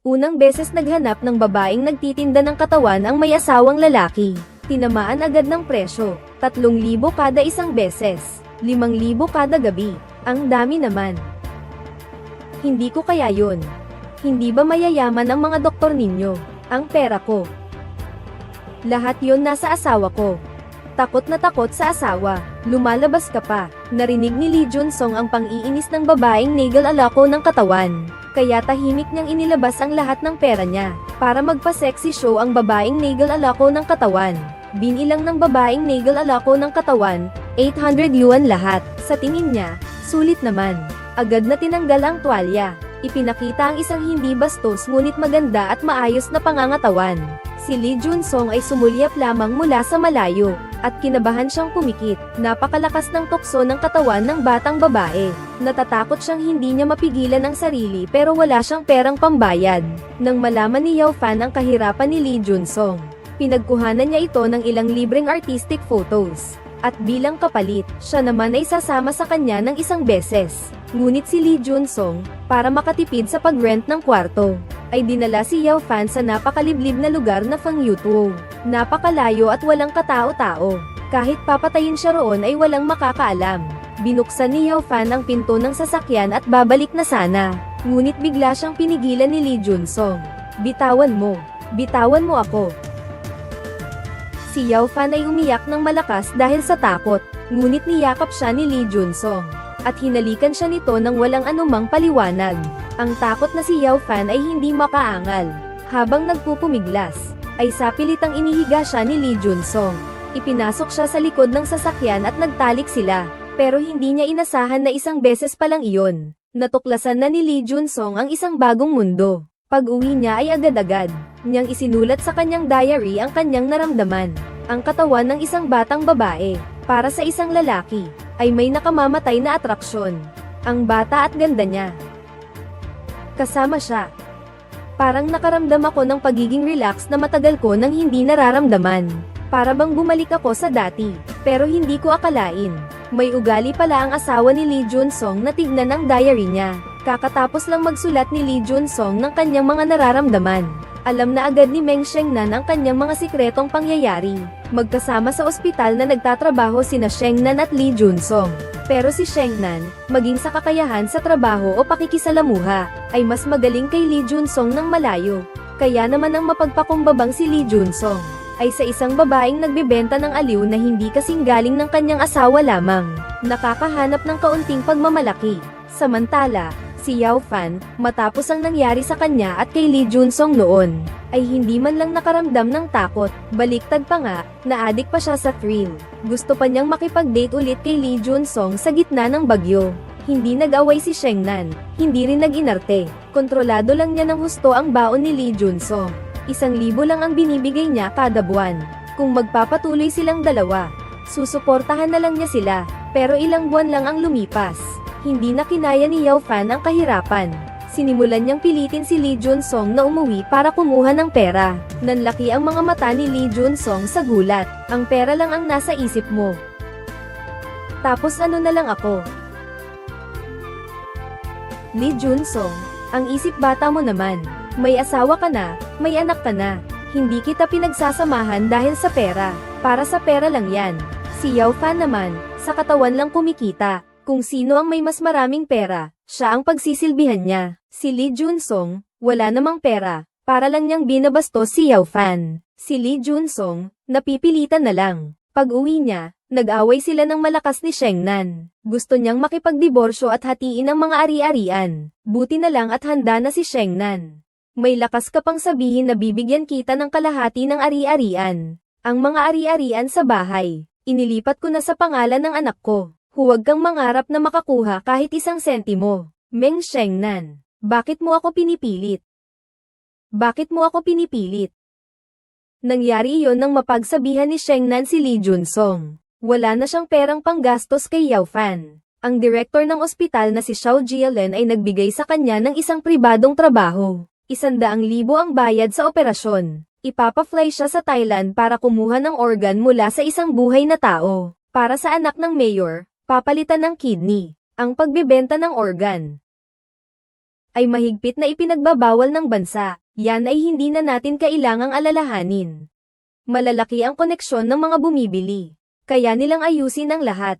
Unang beses naghanap ng babaeng nagtitinda ng katawan ang may asawang lalaki. Tinamaan agad ng presyo, 3,000 kada isang beses, 5,000 kada gabi. Ang dami naman. Hindi ko kaya yun. Hindi ba mayayaman ang mga doktor ninyo? Ang pera ko. Lahat yon nasa asawa ko. Takot na takot sa asawa. Lumalabas ka pa. Narinig ni Lee Jun-song ang pang-iinis ng babaeng nagal alako ng katawan. Kaya tahimik niyang inilabas ang lahat ng pera niya. Para magpa-sexy show ang babaeng nagal alako ng katawan. Binilang ng babaeng nagal alako ng katawan, 800 yuan lahat. Sa tingin niya, sulit naman. Agad na tinanggal ang tuwalya. Ipinakita ang isang hindi bastos ngunit maganda at maayos na pangangatawan. Si Lee Jun-song ay sumulyap lamang mula sa malayo, at kinabahan siyang pumikit. Napakalakas ng tukso ng katawan ng batang babae. Natatakot siyang hindi niya mapigilan ang sarili pero wala siyang perang pambayad. Nang malaman ni Yao Fan ang kahirapan ni Lee Jun-song, pinagkuhanan niya ito ng ilang libreng artistic photos. At bilang kapalit, siya naman ay sasama sa kanya ng isang beses. Ngunit si Lee Jun-song, para makatipid sa pag-rent ng kwarto, ay dinala si Yao Fan sa napakaliblib na lugar na Fang Yutuo. Napakalayo at walang katao-tao. Kahit papatayin siya roon ay walang makakaalam. Binuksan ni Yao Fan ang pinto ng sasakyan at babalik na sana. Ngunit bigla siyang pinigilan ni Lee Jun-song. Bitawan mo. Bitawan mo ako. Si Yao Fan ay umiyak ng malakas dahil sa takot, ngunit niyakap siya ni Lee Jun-song. At hinalikan siya nito ng walang anumang paliwanag. Ang takot na si Yao Fan ay hindi makaangal. Habang nagpupumiglas, ay sapilitang inihiga siya ni Lee Jun-song. Ipinasok siya sa likod ng sasakyan at nagtalik sila. Pero hindi niya inasahan na isang beses pa lang iyon. Natuklasan na ni Lee Jun-song ang isang bagong mundo. Pag-uwi niya ay agad-agad, niyang isinulat sa kanyang diary ang kanyang naramdaman. Ang katawan ng isang batang babae, para sa isang lalaki, ay may nakamamatay na atraksyon. Ang bata at ganda niya. Kasama siya. Parang nakaramdam ako ng pagiging relax na matagal ko nang hindi nararamdaman. Para bang bumalik ako sa dati, pero hindi ko akalain. May ugali pala ang asawa ni Lee Jun-song na tignan ang diary niya. Kakatapos lang magsulat ni Lee Jun-song ng kanyang mga nararamdaman. Alam na agad ni Meng Shengnan ang kanyang mga sikretong pangyayari. Magkasama sa ospital na nagtatrabaho sina Shengnan at Lee Jun-song. Pero si Shengnan, maging sa kakayahan sa trabaho o pakikisalamuha, ay mas magaling kay Lee Jun-song ng malayo. Kaya naman ang mapagpakumbabang si Lee Jun-song, ay sa isang babaeng nagbebenta ng aliw na hindi kasing galing ng kanyang asawa lamang. Nakakahanap ng kaunting pagmamalaki. Samantala, si Yao Fan, matapos ang nangyari sa kanya at kay Lee Jun-song noon, ay hindi man lang nakaramdam ng takot, baliktad pa nga, naadik pa siya sa thrill. Gusto pa niyang makipag-date ulit kay Lee Jun-song sa gitna ng bagyo. Hindi nag-away si Shengnan, hindi rin nag-inarte, kontrolado lang niya ng husto ang baon ni Lee Jun-song. Isang libo lang ang binibigay niya kada buwan. Kung magpapatuloy silang dalawa, susuportahan na lang niya sila, pero ilang buwan lang ang lumipas. Hindi na kinaya ni Yao Fan ang kahirapan. Sinimulan niyang pilitin si Lee Jun-song na umuwi para kumuha ng pera. Nanlaki ang mga mata ni Lee Jun-song sa gulat. Ang pera lang ang nasa isip mo. Tapos ano na lang ako? Lee Jun-song, ang isip bata mo naman. May asawa ka na, may anak ka na. Hindi kita pinagsasamahan dahil sa pera. Para sa pera lang yan. Si Yao Fan naman, sa katawan lang kumikita. Kung sino ang may mas maraming pera, siya ang pagsisilbihan niya. Si Lee Jun-song, wala namang pera. Para lang niyang binabastos si Yao Fan. Si Lee Jun-song, napipilitan na lang. Pag uwi niya, nag-away sila ng malakas ni Shengnan. Gusto niyang makipagdiborsyo at hatiin ang mga ari-arian. Buti na lang at handa na si Shengnan. May lakas ka pang sabihin na bibigyan kita ng kalahati ng ari-arian. Ang mga ari-arian sa bahay, inilipat ko na sa pangalan ng anak ko. Huwag kang mangarap na makakuha kahit isang sentimo. Meng Shengnan, bakit mo ako pinipilit? Bakit mo ako pinipilit? Nangyari iyon nang mapagsabihan ni Shengnan si Lee Jun-song. Wala na siyang perang panggastos kay Yao Fan. Ang direktor ng ospital na si Xiao Jialen ay nagbigay sa kanya ng isang pribadong trabaho. Isandaang libo ang bayad sa operasyon. Ipapa-fly siya sa Thailand para kumuha ng organ mula sa isang buhay na tao. Para sa anak ng mayor, papalitan ng kidney. Ang pagbebenta ng organ. ay mahigpit na ipinagbabawal ng bansa. Yan ay hindi na natin kailangang alalahanin. Malalaki ang koneksyon ng mga bumibili. Kaya nilang ayusin ang lahat.